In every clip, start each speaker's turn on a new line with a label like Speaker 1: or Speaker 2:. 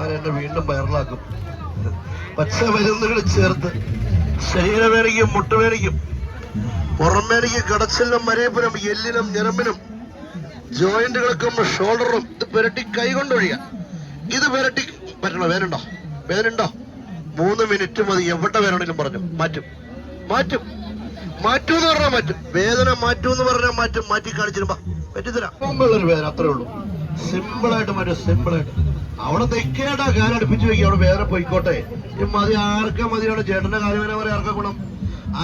Speaker 1: എന്നെ വീണ്ടും വൈറലാക്കും പച്ച മരുന്നുകൾ ചേർത്ത് ശരീരവേദനയ്ക്കും മുട്ടുവേദനയ്ക്കും പുറമേനയ്ക്കും കടച്ചിലും മരയപ്പുരം എല്ലിനും ഞരമ്പിനും ജോയിന്റുകൾക്കും ഷോൾഡറും ഇത് പുരട്ടി കൈ കൊണ്ടൊഴിയാ ഇത് പുരട്ടി പറ്റണോ? വേനുണ്ടോ? വേനുണ്ടോ? മൂന്ന് മിനിറ്റ് മതി. എവിടെ വേണമെങ്കിലും പറഞ്ഞു. മാറ്റും. മാറ്റും. മാറ്റൂ എന്ന് പറഞ്ഞാൽ മാറ്റും. വേദന മാറ്റൂ എന്ന് പറഞ്ഞാൽ മാറ്റും. മാറ്റി കാണിച്ചിരുമ്പോ ഒരു വേദന അത്രേ ഉള്ളൂ സിമ്പിളായിട്ട്. മാറ്റും സിമ്പിൾ ആയിട്ട് അവിടെ തെക്കേട്ടാ കാലടുപ്പിച്ച് വെക്കുക അവിടെ വേറെ പോയിക്കോട്ടെ. മതി ആർക്കാ മതിയാണ് ചേട്ടന്റെ കാലം വരെ ആർക്കാ ഗുണം?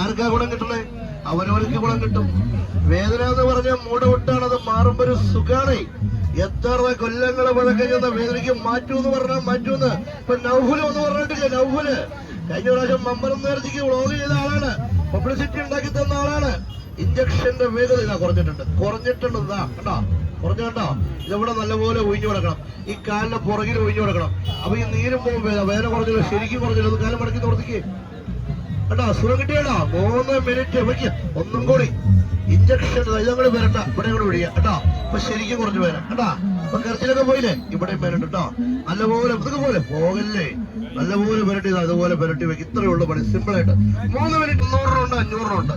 Speaker 1: ആർക്കാ ഗുണം കിട്ടണേ? അവനവർക്ക് ഗുണം കിട്ടും. വേദന എന്ന് പറഞ്ഞ മൂട് വിട്ടാണ് അത് മാറുമ്പോ ഒരു സുഖാണ്. എത്ര കൊല്ലങ്ങളെ പഴക്കഞ്ഞ വേദനയ്ക്ക് മാറ്റൂ എന്ന് പറഞ്ഞാൽ മാറ്റൂന്ന് ഇപ്പൊ നൗഹുൽ എന്ന് പറഞ്ഞിട്ടില്ല നൗഹുൽ? കഴിഞ്ഞ പ്രാവശ്യം മമ്പലം നേർച്ചയ്ക്ക് വ്ളോഗ് ചെയ്ത ആളാണ്. പബ്ലിസിറ്റി ഉണ്ടാക്കി തന്ന ആളാണ്. ഇഞ്ചക്ഷന്റെ വേഗത കുറഞ്ഞിട്ടുണ്ട്. കുറഞ്ഞിട്ടുണ്ട് ഇതാ കണ്ടോ? കുറഞ്ഞു കണ്ടോ? ഇതെവിടെ നല്ലപോലെ ഒഴിഞ്ഞു കൊടുക്കണം. ഈ കാലിന്റെ പുറകിൽ ഒഴിഞ്ഞു കൊടുക്കണം. അപ്പൊ ഈ നീരും പോകും വേദന കുറഞ്ഞല്ലോ ശരിക്കും കുറഞ്ഞല്ലോ. കാലം മടക്കി തുറത്തിക്ക് കേട്ടോ സുഖം കിട്ടിയല്ലോ? മൂന്ന് മിനിറ്റ്. വയ്ക്ക ഒന്നും കൂടി ഇഞ്ചക്ഷൻ ഇതങ്ങോട്ട് വരണ്ട. ഇവിടെ കൂടെ വിടിയ കേട്ടോ അപ്പൊ ശരിക്കും കുറച്ച് വരാം കേട്ടാ അപ്പൊ കരച്ചിലൊക്കെ പോയില്ലേ? ഇവിടെ വരണ്ട കേട്ടോ. നല്ലപോലെ ഇതൊക്കെ പോലെ പോകല്ലേ? നല്ലപോലെ പുരട്ടി ഇതാ. അതുപോലെ പുരട്ടി വെക്കും ഇത്രയുള്ള പണി. സിമ്പിൾ ആയിട്ട്. മൂന്ന് മിനിറ്റ്. നൂറ് രൂപ ഉണ്ട് അഞ്ഞൂറ് രൂപ ഉണ്ട്.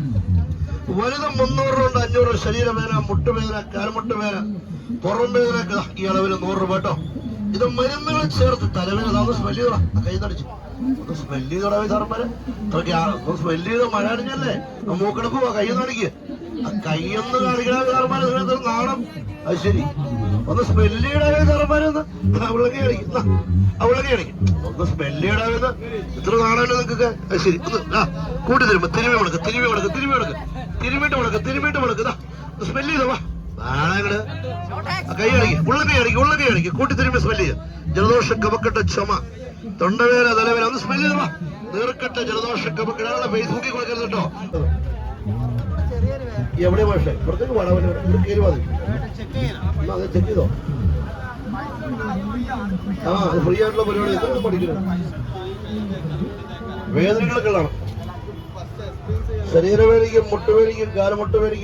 Speaker 1: വലുത് മുന്നൂറ് ഉണ്ട് അഞ്ഞൂറ് ശരീരവേദന മുട്ടുവേദന കാൽമുട്ട് വേദന പുറം വേദന ഈ അളവിൽ നൂറ് രൂപ കേട്ടോ. ഇത് മരുന്നുകൾ ചേർത്ത് തലവേദന. അതൊന്ന് സ്മെൽ ചെയ്തോളാം കൈ തടിച്ചു. ഒന്ന് സ്മെൽ ചെയ്തോടാ സാറന്മാര്. ഇത്രയ്ക്ക് ആ- ഒന്ന് സ്മെൽ ചെയ്ത് മഴ അടിഞ്ഞല്ലേ? ആ മൂക്കടപ്പ് വാ, കൈ കാണിക്ക് ആ കൈയൊന്ന് കാണിക്കണ നാണം. അത് ശരി. ഒന്ന് സ്മെൽ ചെയ്യണേ സാറന്മാര് ഒന്ന് അവളൊക്കെ കാണിക്കും. അവളൊക്കെ കാണിക്കും. ഒന്ന് സ്മെൽ ചെയ്യണമെന്ന് ഇത്ര നാളാണ് നിങ്ങക്ക്? അത് ശരി ഒന്ന് കൂട്ടി തരുമ്പോ തിരുമി മുടക്ക് തിരുമി മുടക്ക് തിരുമി മുടക്ക്. തിരുമിട്ട് മുടക്ക് തിരുമിട്ട് മുടക്ക്. സ്മെല്ല് ചെയ്തോ വാ. നാളെ കൈ കാണിക്കും ഉള്ളൊക്കെ കാണിക്കും ഉള്ളൊക്കെ കാണിക്കും. കൂട്ടി തിരുമ്പി സ്മെല്ല് ചെയ്യും. ജലദോഷം കപക്കെട്ട് ചുമ. തൊണ്ടവേന തലവേന ഒന്ന് സ്മെല്ല് ചെയ്തോ നീർക്കെട്ട് ജലദോഷം കപക്കെട്ട് ഫേസ്ബുക്കിൽ കൊടുക്കരുത് കേട്ടോ. എവിടെ പക്ഷേ പുറത്തേക്ക് പാടാൻ പറ്റും കയറി മതി അത് ചെക്ക് ചെയ്തോ? ആ അത് ഫ്രീ ആയിട്ടുള്ള പരിപാടി എത്ര പഠിക്കണം. വേദനകളൊക്കെ ഉള്ളതാണ്. ശരീരവേദനയ്ക്കും മുട്ടുവേദനയ്ക്കും കാലമുട്ടുവേദനയ്ക്കും